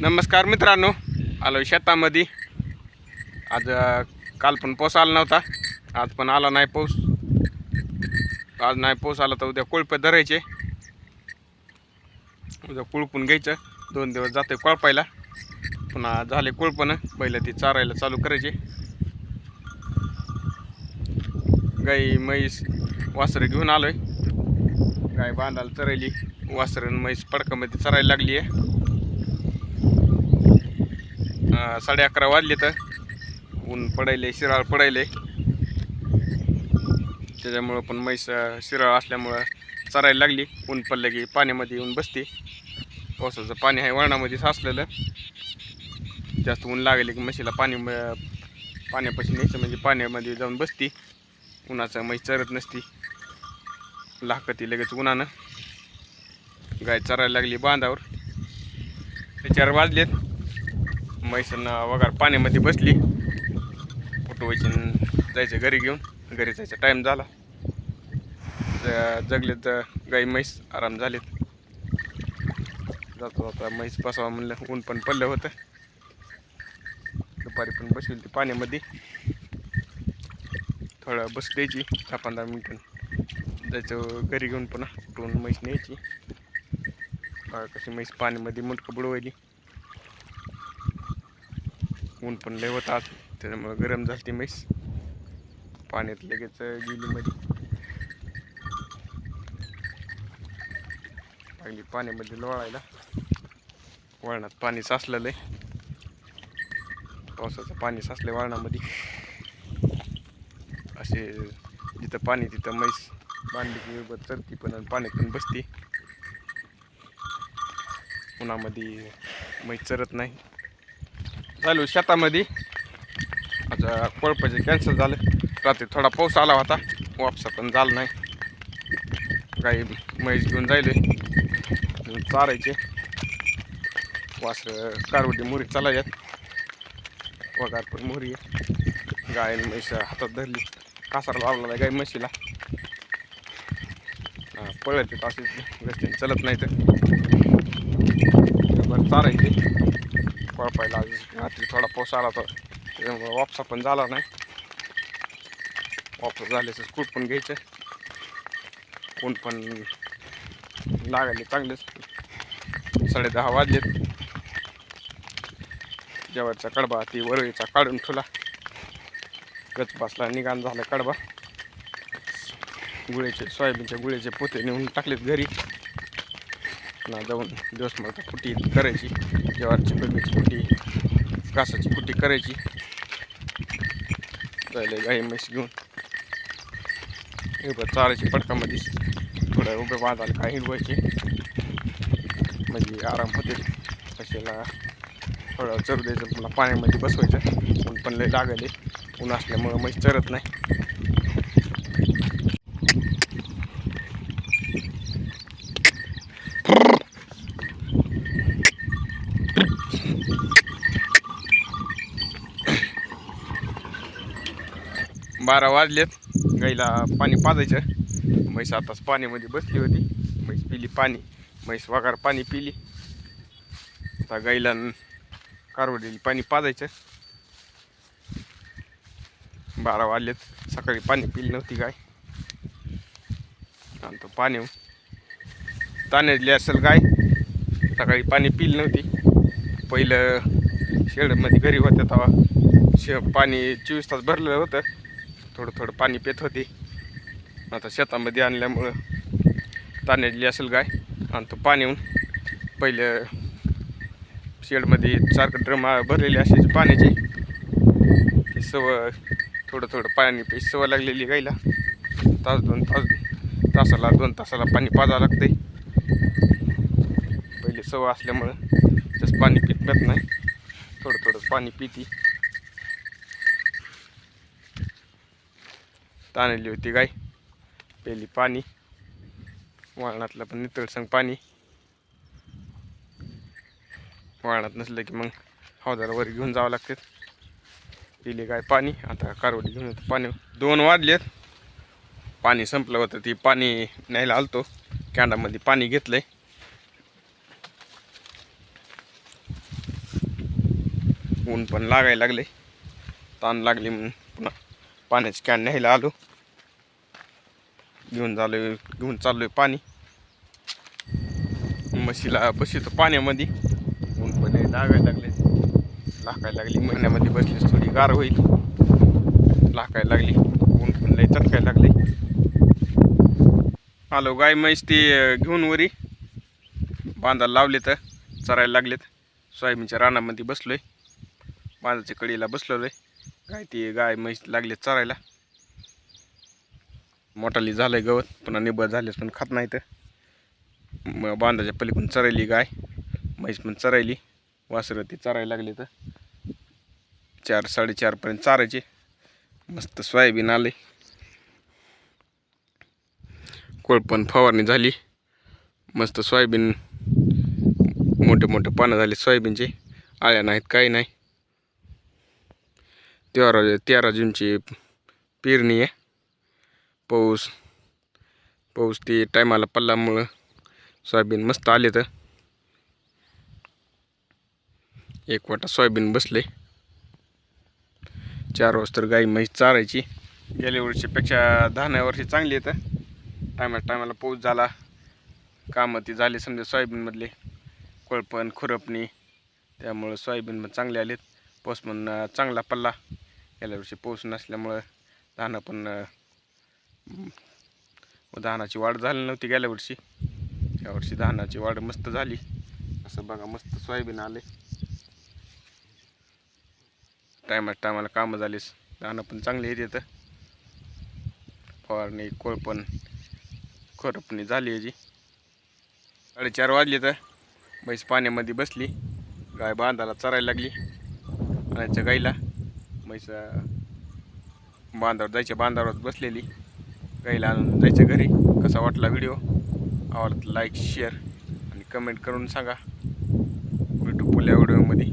नमस्कार मित्रांनो. आलो शेतामध्ये. आज काल पण पाऊस आला नव्हता. आज पण आला नाही पाऊस. आज नाही पाऊस आला तर उद्या कोळपे धरायचे. उद्या कुळपून घ्यायचं. दोन दिवस जाते कोळपायला. पुन्हा झाले कुळपण. पहिलं ती चारायला चालू करायचे. गाई म्हैस वासरं घेऊन आलोय. गाय बांधायला चरायली. वासरं आणि म्हैस पडकामध्ये चरायला लागली आहे साडे अकरा वाजले तर. ऊन पडायले शिराळ पडायले. त्याच्यामुळं पण म्हैस शिराळ असल्यामुळं चरायला लागली. ऊन पडलं की पाण्यामध्ये येऊन बसते. पावसाचं पाणी आहे वळणामध्ये साचलेलं. जास्त ऊन लागले की म्हशीला पाणी पाण्यापाशी न्यायचं म्हणजे पाण्यामध्ये जाऊन बसती. उन्हाचं म्हैस चरत नसती. लाकती लगेच उन्हानं. गाय चरायला लागली बांधावर. ते चार वाजलेत. म्हैसांना वगार पाण्यामध्ये बसली. उठवायची जायचं घरी घेऊन. घरी जायचा टाईम झाला. ज- जगलेत गाई म्हैस आराम झालेत. जाता जाता म्हैस बसावा म्हणलं. ऊन पण पडलं होतं. दुपारी पण बसली ती पाण्यामध्ये. थोडं बस द्यायची. दहा पंधरा मिनटं जायचं घरी घेऊन पुन्हा. उठवून म्हैस न्यायची. कशी म्हैस पाण्यामध्ये मुंडकं बुडवायली. ऊन पण लय होतं आज. त्याच्यामुळे गरम झाली ती म्हैस. पाण्यात लगेच गेली मध्ये पाण्यामध्ये लोळायला. वळणात पाणी साचलेलं आहे पावसाचं पाणी साचलं वळणामध्ये. असे जिथं पाणी तिथं म्हैस बांधली की उभं चरती पण आणि पाण्यात पण बसती. उन्हामध्ये म्हैस चरत नाही. चालू शेतामध्ये. आता कोळपाचे कॅन्सल झालं. रात्री थोडा पाऊस आला होता. वापसा पण झाला नाही. काही म्हैस घेऊन जायले. चारायचे. वासर कारवडी मोहरी चालायच्यात वगार पण मोहरी आहे गाय म्हैस हातात धरली. कासारा लावला गाय म्हशीला. पळत असे रस्त्याने चलत नाही तर. बरं चारायचे. पळपायला रात्री थोडा पाऊस आला तर त्याच्यामुळं वापसा पण झाला नाही. वापस झाल्याचं स्कूट पण घ्यायचं. ऊन पण लागले चांगलेच. साडेदहा वाजलेत. जेवायचा कडबा ती वरळीचा काढून ठेवला. गच बसला निघाण झाला कडबा. गुळ्याचे सोयाबीनच्या गुळ्याचे पोते नेऊन टाकलेत घरी. पुन्हा जाऊन दिवस मग कुटी करायची ज्वारीची कमीची कुटी कासाची कुटी करायची. जायला गाई म्हैस घेऊन. उभं चारायची पडकामध्ये थोडं उभे बांधायला काय हिरवायचे. म्हणजे आराम होते. कशाला? थोडं चरू द्यायचं पुन्हा पाण्यामध्ये बसवायचं. पण पण लय लागले ऊन असल्यामुळं म्हैस चरत नाही. बारा वाजलेत. गाईला पाणी पाजायचं. म्हैस आताच पाण्यामध्ये बसली होती. म्हैस पिली पाणी. म्हैस वगार पाणी पिली. आता गाईला न कारवडीला पाणी पाजायचं. बारा वाजलेत. सकाळी पाणी पिली नव्हती गाय. आणि तो पाणी ताण्यातली असेल गाय. सकाळी पाणी पिली नव्हती. पहिलं शेडमध्ये घरी होत्या तेव्हा. शे पाणी चोवीस तास भरलेलं होतं. थोडं थोडं पाणी पित होती. आता शेतामध्ये आणल्यामुळं ताण्यातली असेल गाय. आणि तो पाणी येऊन. पहिलं शेडमध्ये चार ड्रम भरलेली असायची पाण्याची. ती सवय थोडं थोडं पाणी पी सवय लागलेली गायला. तास दोन तास तासाला दोन तासाला पाणी पाजावं लागते पहिले सवय असल्यामुळं तसं पाणी पित पित नाही. थोडं थोडं पाणी पिती. आणली होती गाय पेली पाणी. वाळणातलं पण नितळसंग पाणी. वाळणात नसलं की मग हौदारावर घेऊन जावं लागते. पिली गाय पाणी? आता कारवडी घेऊन येतो पाणी. दोन वाजलेत. पाणी संपलं होतं ती पाणी न्यायला आलतो. कॅन्डामध्ये पाणी घेतलंय. ऊन पण लागायला लागले ताण लागली म्हणून पुन्हा पाण्याची कॅन न्यायला आलो. घेऊन झालो घेऊन चाललो आहे पाणी. म्हशीला बसतो पाण्यामध्ये. ऊन पण लागायला लागले लाकायला लागली महिन्यामध्ये बसलीस थोडी गार होईल. लाकायला लागली. ऊन पण लय चटकायला लागले आलो गाय म्हैस ती घेऊन वरी. बांधायला लावले तर चरायला लागलेत. सोयाबीनच्या रानामध्ये बसलोय. बांधाच्या कडीला बसलोय गाय ती गाय म्हैस लागले चरायला. मोठाली झालंय गवत पुन्हा निबळ झालेस पण खात नाही तर मग बांधाच्या पलीकडून चरायली गाय म्हैस पण चरायली वासरं ती चरायला लागले तर. चार साडेचारपर्यंत चारायचे. मस्त सोयाबीन आले कोळपण फवारणी झाली. मस्त सोयाबीन मोठे मोठे पानं झाले सोयाबीनचे. आळ्या नाहीत काही नाही. तेरा तेरा जूनची पेरणी आहे. पाऊस पाऊस ते टायमाला पडल्यामुळं सोयाबीन मस्त आले तर एक वाटा सोयाबीन बसले चार वाजता गाई म्हैस चारायची. गेल्या वर्षीपेक्षा दहा वर्षी चांगली येतं टायमा टायमाला पाऊस झाला. कामं ती झाली समजा सोयाबीनमधले. कोळपण खुरपणी त्यामुळं सोयाबीन पण चांगले आलेत. पाऊस पण चांगला पडला. गेल्या वर्षी पाऊस नसल्यामुळं धानं पण धानाची वाढ झाली नव्हती गेल्या वर्षी. या वर्षी धानाची वाढ मस्त झाली. असं बघा मस्त सोयाबीन आले. टायमा टायमाला कामं झालीस. धानं पण चांगली येत येतं फवारणी कोळपण खुरपणी झाली याची. साडेचार वाजले तर म्हैस पाण्यामध्ये बसली. गाय बांधाला चरायला लागली. आणायच्या गाईला म्हैस बांधावर जायच्या बांधावरच बसलेली. गाईला आणून जायचं घरी. कसा वाटला व्हिडिओ आवडत लाईक शेअर आणि कमेंट करून सांगा. भेटू पुढल्या व्हिडिओमध्ये